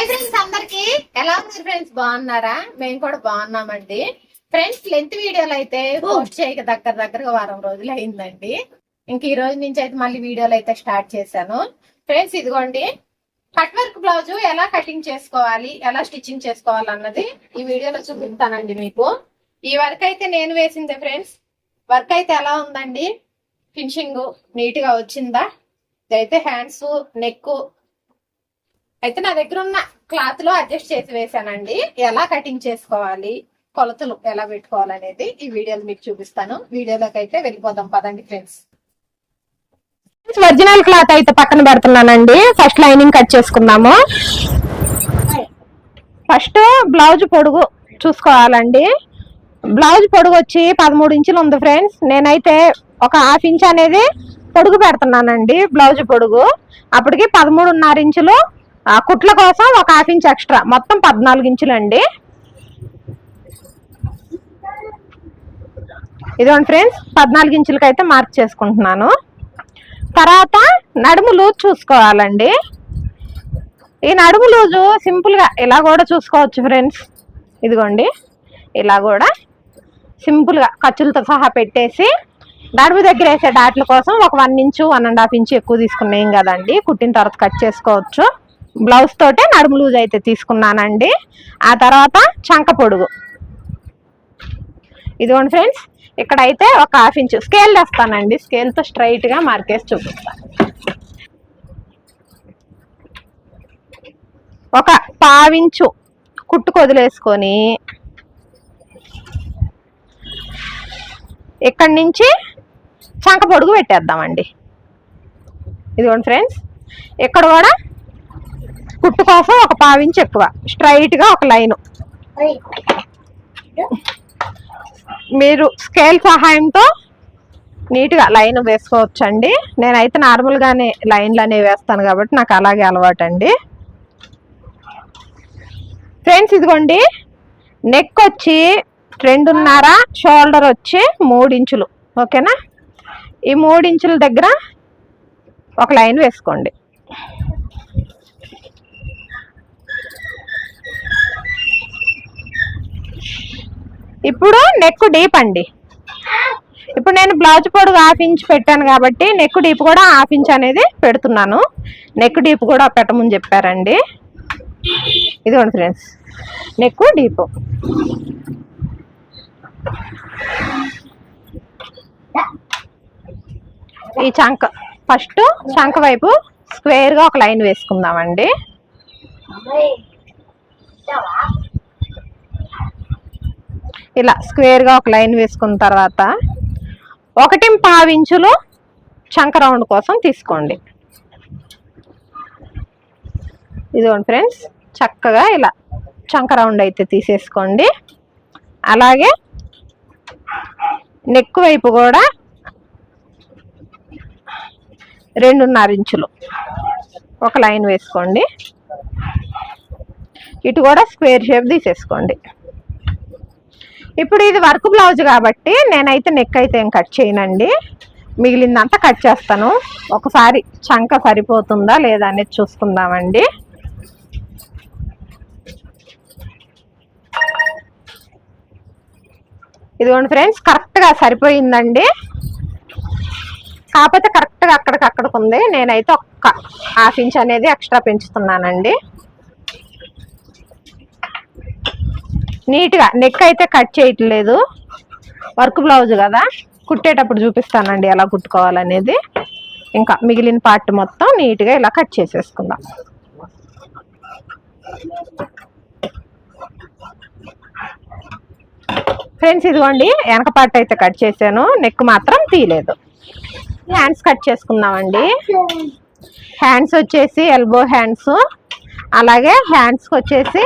Hi friends అందరికి. ఎలా ఉన్నారు ఫ్రెండ్స్? బాగున్నారా? మేము కూడా బాగున్నామండి. ఫ్రెండ్స్ లెంత్ వీడియోలు అయితే పోస్ట్ చేయక దగ్గర దగ్గరగా వారం రోజులు అయిందండి. ఇంక ఈ రోజు నుంచి అయితే మళ్ళీ వీడియోలు అయితే స్టార్ట్ చేశాను. ఫ్రెండ్స్ ఇదిగోండి. కట్ వర్క్ బ్లౌజ్ ఎలా కటింగ్ చేసుకోవాలి ఎలా స్టిచ్చింగ్ చేసుకోవాలి అన్నది ఈ వీడియోలో చూపిస్తానండి మీకు. ఈ వర్క్ అయితే నేను వేసిందే ఫ్రెండ్స్. వర్క్ అయితే ఎలా ఉందండి? ఫినిషింగ్ నీట్గా వచ్చిందా? ఇదైతే హ్యాండ్స్ నెక్ అయితే నా దగ్గర ఉన్న క్లాత్లో అడ్జస్ట్ చేసి వేసానండి ఎలా కటింగ్ చేసుకోవాలి కొలతలు ఎలా పెట్టుకోవాలనేది ఈ వీడియోలో మీకు చూపిస్తాను. వీడియోలోకి అయితే వెళ్ళిపోదాం పదండి ఫ్రెండ్స్. ఒరిజినల్ క్లాత్ అయితే పక్కన పెడుతున్నానండి. ఫస్ట్ లైనింగ్ కట్ చేసుకుందాము. ఫస్ట్ బ్లౌజ్ పొడుగు చూసుకోవాలండి. బ్లౌజ్ పొడుగు వచ్చి పదమూడు ఇంచులు ఉంది ఫ్రెండ్స్. నేనైతే ఒక హాఫ్ ఇంచ్ అనేది పొడుగు పెడుతున్నానండి బ్లౌజ్ పొడుగు. అప్పటికి పదమూడున్నర ఇంచులు కుట్ల కోసం ఒక హాఫ్ ఇంచ్ ఎక్స్ట్రా. మొత్తం పద్నాలుగు ఇంచులండి ఇదిగోండి ఫ్రెండ్స్ పద్నాలుగు ఇంచులకి అయితే మార్క్ చేసుకుంటున్నాను. తర్వాత నడుము లూజ్ చూసుకోవాలండి. ఈ నడుము లూజు సింపుల్గా ఇలా కూడా చూసుకోవచ్చు ఫ్రెండ్స్. ఇదిగోండి ఇలా కూడా సింపుల్గా ఖర్చులతో సహా పెట్టేసి నడుము దగ్గర వేసే డాట్ల కోసం ఒక one inch one and half inch ఎక్కువ తీసుకున్నాం కదండి. కుట్టిన తర్వాత కట్ చేసుకోవచ్చు. బ్లౌజ్ తోటే నడుము లూజ్ అయితే తీసుకున్నానండి. ఆ తర్వాత చంక పొడుగు. ఇదిగోండి ఫ్రెండ్స్ ఇక్కడైతే ఒక హాఫ్ ఇంచు స్కేల్ తెస్తానండి. స్కేల్తో స్ట్రైట్గా మార్కేసి చూపిస్తాను ఒక పావించు కుట్టు కొదిలేసుకొని ఇక్కడి నుంచి చంక పొడుగు పెట్టేద్దామండి. ఇదిగోండి ఫ్రెండ్స్ ఇక్కడ కూడా కుట్టు కోసం ఒక పావించి ఎక్కువ. స్ట్రైట్గా ఒక లైను. మీరు స్కేల్ సహాయంతో నీట్గా లైన్ వేసుకోవచ్చండి. నేనైతే నార్మల్గానే లైన్లు అనేవి వేస్తాను కాబట్టి నాకు అలాగే అలవాటు అండి ఫ్రెండ్స్ ఇదిగోండి. నెక్ వచ్చి రెండున్నర షోల్డర్ వచ్చి మూడు ఇంచులు ఓకేనా? ఈ మూడు ఇంచుల దగ్గర ఒక లైన్ వేసుకోండి. ఇప్పుడు నెక్ డీప్ అండి. ఇప్పుడు నేను బ్లౌజ్ పొడుగు హాఫ్ ఇంచ్ పెట్టాను కాబట్టి నెక్ డీప్ కూడా హాఫ్ ఇంచ్ అనేది పెడుతున్నాను. నెక్ డీప్ కూడా పెట్టమని చెప్పారండి. ఇదిగోండి ఫ్రెండ్స్ నెక్ డీప్. ఈ చంక ఫస్ట్ చంక వైపు స్క్వేర్గా ఒక లైన్ వేసుకుందామండి. ఇలా స్క్వేర్గా ఒక లైన్ వేసుకున్న తర్వాత ఒకటి పావు ఇంచులు చంక రౌండ్ కోసం తీసుకోండి. ఇదిగోండి ఫ్రెండ్స్ చక్కగా ఇలా చంక రౌండ్ అయితే తీసేసుకోండి. అలాగే నెక్ వైపు కూడా రెండున్నర ఇంచులు ఒక లైన్ వేసుకోండి. ఇటు కూడా స్క్వేర్ షేప్ తీసేసుకోండి. ఇప్పుడు ఇది వర్క్ బ్లౌజ్ కాబట్టి నేనైతే నెక్ అయితే ఏం కట్ చేయనండి. మిగిలిందంతా కట్ చేస్తాను. ఒకసారి చంక సరిపోతుందా లేదా అనేది చూసుకుందామండి. ఇదిగోండి ఫ్రెండ్స్ కరెక్ట్గా సరిపోయిందండి. కాకపోతే కరెక్ట్గా అక్కడికి అక్కడికి ఉంది. నేనైతే ఒక్క హాఫ్ ఇంచ్ అనేది ఎక్స్ట్రా పెంచుతున్నానండి. నీట్గా నెక్ అయితే కట్ చేయట్లేదు. వర్క్ బ్లౌజ్ కదా కుట్టేటప్పుడు చూపిస్తానండి ఎలా కుట్టుకోవాలనేది. ఇంకా మిగిలిన పార్ట్ మొత్తం నీట్గా ఇలా కట్ చేసేసుకుందాం. ఫ్రెండ్స్ ఇదిగోండి వెనక పార్ట్ అయితే కట్ చేశాను. నెక్ మాత్రం తీయలేదు. హ్యాండ్స్ కట్ చేసుకుందామండి. హ్యాండ్స్ వచ్చేసి ఎల్బో హ్యాండ్స్ అలాగే హ్యాండ్స్కి వచ్చేసి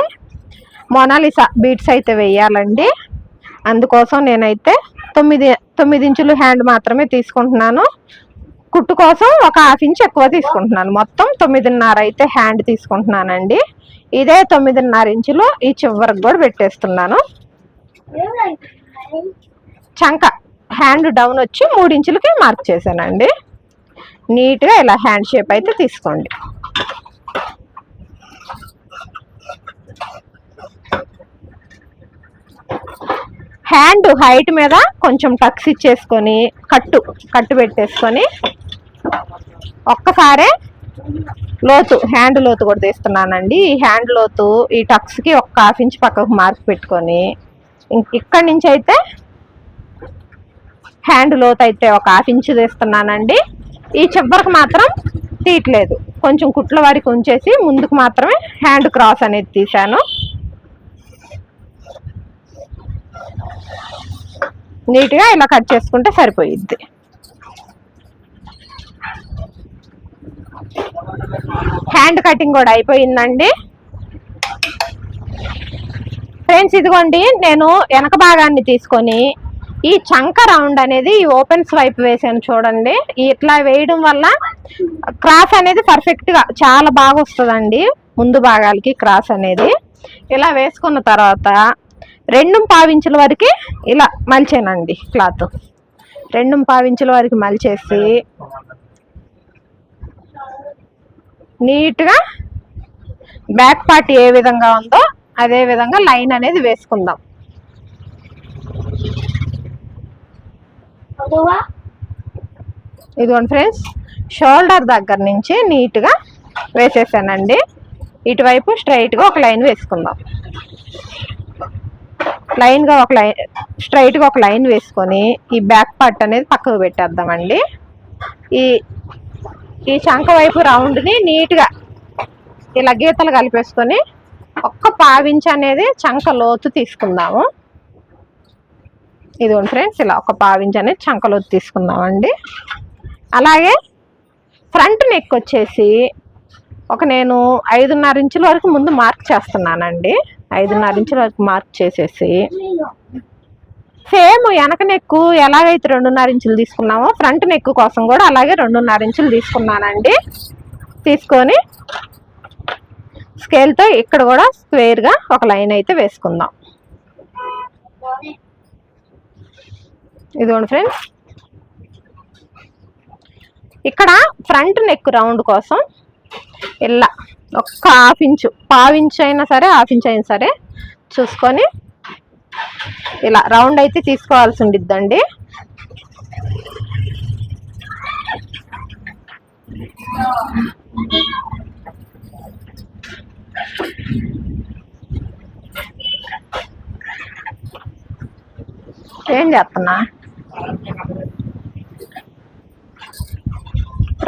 మొనాలిసా బీట్స్ అయితే వేయాలండి. అందుకోసం నేనైతే తొమ్మిది తొమ్మిది ఇంచులు హ్యాండ్ మాత్రమే తీసుకుంటున్నాను. కుట్టు కోసం ఒక హాఫ్ ఇంచ్ ఎక్కువ తీసుకుంటున్నాను. మొత్తం తొమ్మిదిన్నర అయితే హ్యాండ్ తీసుకుంటున్నానండి. ఇదే తొమ్మిదిన్నర ఇంచులు ఈ చివరికి కూడా పెట్టేస్తున్నాను. చంక హ్యాండ్ డౌన్ వచ్చి మూడు ఇంచులకి మార్క్ చేశానండి. నీట్గా ఇలా హ్యాండ్ షేప్ అయితే తీసుకోండి. హ్యాండ్ హైట్ మీద కొంచెం టక్స్ ఇచ్చేసుకొని కట్టు కట్టు పెట్టేసుకొని ఒక్కసారే లోతు హ్యాండ్ లోతు కూడా తీస్తున్నానండి. ఈ హ్యాండ్ లోతు ఈ టక్స్కి ఒక్క ఒక హాఫ్ ఇంచ్ పక్కకు మార్క్ పెట్టుకొని ఇంక ఇక్కడి నుంచి అయితే హ్యాండ్ లోతు అయితే ఒక హాఫ్ ఇంచ్ తీస్తున్నానండి. ఈ చివరికి మాత్రం తీయట్లేదు. కొంచెం కుట్ల వారికి ఉంచేసి ముందుకు మాత్రమే హ్యాండ్ క్రాస్ అనేది తీశాను. నీట్గా ఇలా కట్ చేసుకుంటే సరిపోయిద్ది. హ్యాండ్ కటింగ్ కూడా అయిపోయిందండి. ఫ్రెండ్స్ ఇదిగోండి నేను వెనక భాగాన్ని తీసుకొని ఈ చంక రౌండ్ అనేది ఈ ఓపెన్ స్వైప్ వేసాను చూడండి. ఇట్లా వేయడం వల్ల క్రాస్ అనేది పర్ఫెక్ట్గా చాలా బాగా వస్తుందండి. ముందు భాగాలకి క్రాస్ అనేది. ఇలా వేసుకున్న తర్వాత రెండు పావించుల వరకు ఇలా మలిచానండి క్లాత్. రెండు పావించుల వరకు మలిచేసి నీట్గా బ్యాక్ పార్ట్ ఏ విధంగా ఉందో అదే విధంగా లైన్ అనేది వేసుకుందాం. ఇదిగోండి ఫ్రెండ్స్ షోల్డర్ దగ్గర నుంచి నీట్గా వేసేసానండి. ఇటువైపు స్ట్రైట్గా ఒక లైన్ వేసుకుందాం. లైన్గా ఒక లైన్ స్ట్రైట్గా ఒక లైన్ వేసుకొని ఈ బ్యాక్ పార్ట్ అనేది పక్కకు పెట్టేద్దామండి. ఈ ఈ చంక వైపు రౌండ్ని నీట్గా ఇలా గీతలు కలిపేసుకొని ఒక్క పావించ అనేది చంక లోతు తీసుకుందాము. ఇదిగోండి ఫ్రెండ్స్ ఇలా ఒక పావించ అనేది చంక లోతు తీసుకుందామండి. అలాగే ఫ్రంట్ నెక్ వచ్చేసి ఒక నేను ఐదున్నర ఇంచుల వరకు ముందు మార్క్ చేస్తున్నానండి. ఐదున్నర ఇంచుల వరకు మార్క్ చేసేసి. సేమ్ వెనక నెక్కు ఎలాగైతే రెండున్నర ఇంచులు తీసుకున్నామో ఫ్రంట్ నెక్కు కోసం కూడా అలాగే రెండున్నర ఇంచులు తీసుకున్నానండి. తీసుకొని స్కేల్తో ఇక్కడ కూడా స్క్వేర్గా ఒక లైన్ అయితే వేసుకుందాం. ఇదిగోండి ఫ్రెండ్స్. ఇక్కడ ఫ్రంట్ నెక్ రౌండ్ కోసం ఇలా ఒక్క హాఫ్ ఇంచు పావించు అయినా సరే హాఫ్ ఇంచ్ అయినా సరే చూసుకొని ఇలా రౌండ్ అయితే తీసుకోవాల్సి ఉండిద్దండి. ఏం చేస్తున్నా?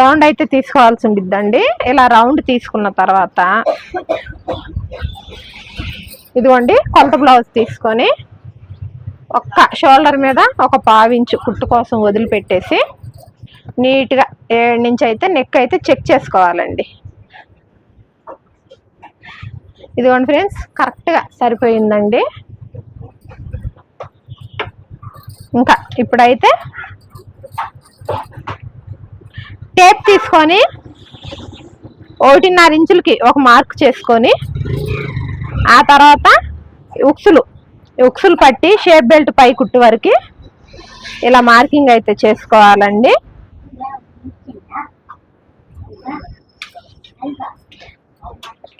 రౌండ్ అయితే తీసుకోవాల్సి ఉండిద్దండి. ఇలా రౌండ్ తీసుకున్న తర్వాత ఇదిగోండి కొలత బ్లౌజ్ తీసుకొని ఒక్క షోల్డర్ మీద ఒక పావించు కుట్టు కోసం వదిలిపెట్టేసి నీట్గా ఏడు నుంచి అయితే నెక్ అయితే చెక్ చేసుకోవాలండి. ఇదిగోండి ఫ్రెండ్స్ కరెక్ట్గా సరిపోయిందండి. ఇంకా ఇప్పుడైతే తీసుకొని ఒకటిన్నర ఇంచులకి ఒక మార్క్ చేసుకొని ఆ తర్వాత ఉక్సులు ఉక్సులు పట్టి షేప్ బెల్ట్ పై కుట్టు వరకు ఇలా మార్కింగ్ అయితే చేసుకోవాలండి.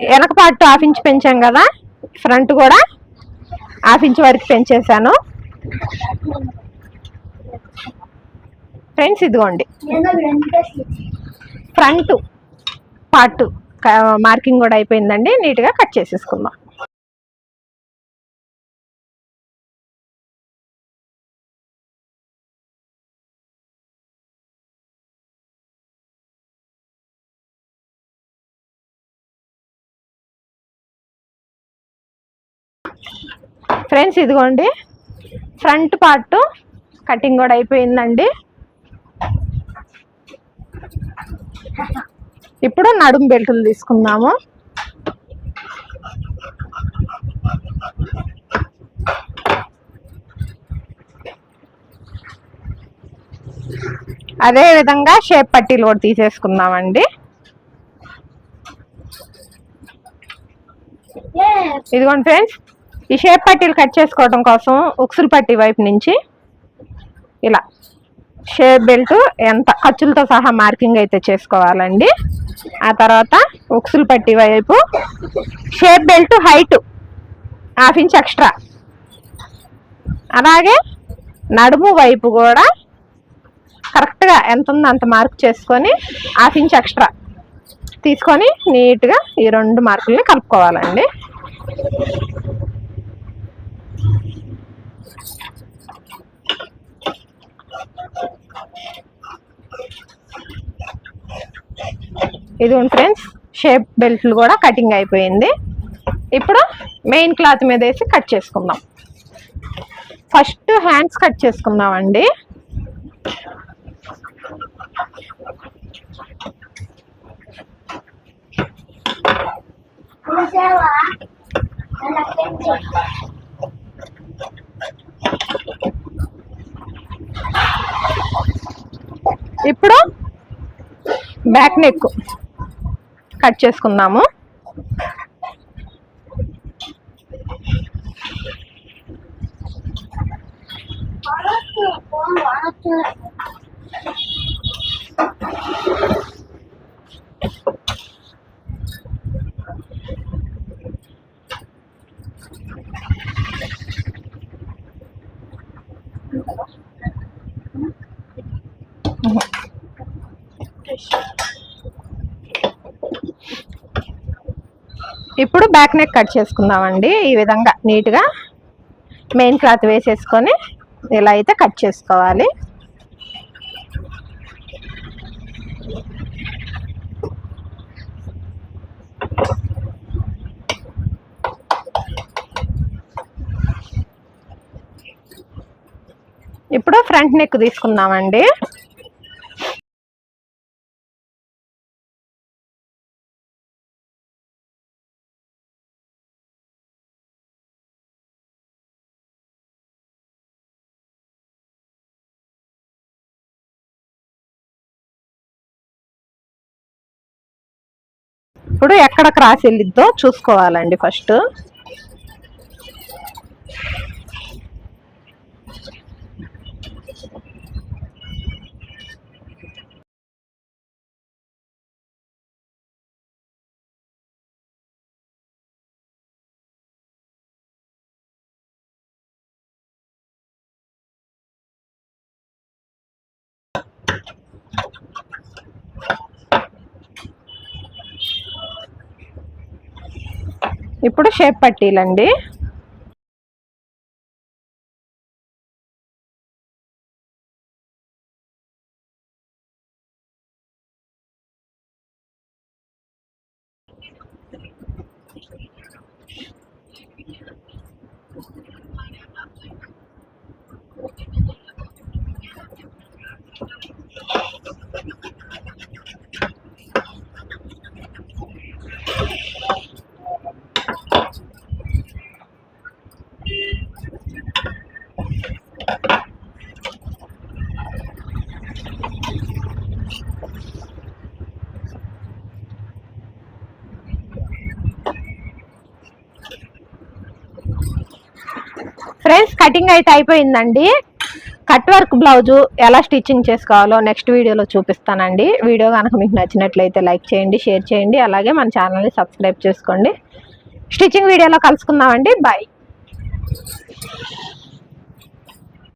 వెనక పాటు హాఫ్ ఇంచ్ పెంచాం కదా ఫ్రంట్ కూడా హాఫ్ ఇంచ్ వరకు పెంచేశాను ఫ్రెండ్స్ ఇదిగోండి. ఫ్రంట్ పార్ట్ మార్కింగ్ కూడా అయిపోయిందండి. నీట్గా కట్ చేసేసుకుందాం. ఫ్రెండ్స్ ఇదిగోండి. ఫ్రంట్ పార్ట్ కటింగ్ కూడా అయిపోయిందండి. ఇప్పుడు నడుం బెల్టులు తీసుకుందాము. అదే విధంగా షేప్ పట్టీలు కూడా తీసేసుకుందామండి. ఇదిగోండి ఫ్రెండ్స్ ఈ షేప్ పట్టీలు కట్ చేసుకోవడం కోసం ఉక్సులు పట్టీ వైపు నుంచి ఇలా షేప్ బెల్ట్ ఎంత ఖర్చులతో సహా మార్కింగ్ అయితే చేసుకోవాలండి. ఆ తర్వాత ఉక్సులు పట్టి వైపు shape belt height half inch extra. అలాగే నడుము వైపు కూడా కరెక్ట్గా ఎంత ఉందో అంత మార్క్ చేసుకొని హాఫ్ ఇంచ్ ఎక్స్ట్రా తీసుకొని నీట్గా ఈ రెండు మార్కుల్ని కలుపుకోవాలండి. ఇది ఫ్రెండ్స్. షేప్ బెల్ట్లు కూడా కటింగ్ అయిపోయింది. ఇప్పుడు మెయిన్ క్లాత్ మీద వేసి కట్ చేసుకుందాం. ఫస్ట్ హ్యాండ్స్ కట్ చేసుకుందామండి. ఇప్పుడు బ్యాక్ నెక్. కట్ చేసుకుందాము. ఇప్పుడు బ్యాక్ నెక్ కట్ చేసుకుందామండి. ఈ విధంగా నీట్గా మెయిన్ క్లాత్ వేసేసుకొని ఇలా అయితే కట్ చేసుకోవాలి. ఇప్పుడు ఫ్రంట్ నెక్ తీసుకుందామండి. ఇప్పుడు ఎక్కడ క్రాస్ వెళ్ళిద్దో చూసుకోవాలండి ఫస్ట్. ఇప్పుడు షేప్ పట్టీలండి. ఫ్రెండ్స్ కటింగ్ అయితే అయిపోయిందండి. కట్ వర్క్ బ్లౌజు ఎలా స్టిచ్చింగ్ చేసుకోవాలో నెక్స్ట్ వీడియోలో చూపిస్తానండి. వీడియో కనుక మీకు నచ్చినట్లయితే లైక్ చేయండి షేర్ చేయండి. అలాగే మన ఛానల్ని సబ్స్క్రైబ్ చేసుకోండి. స్టిచ్చింగ్ వీడియోలో కలుసుకుందామండి. బాయ్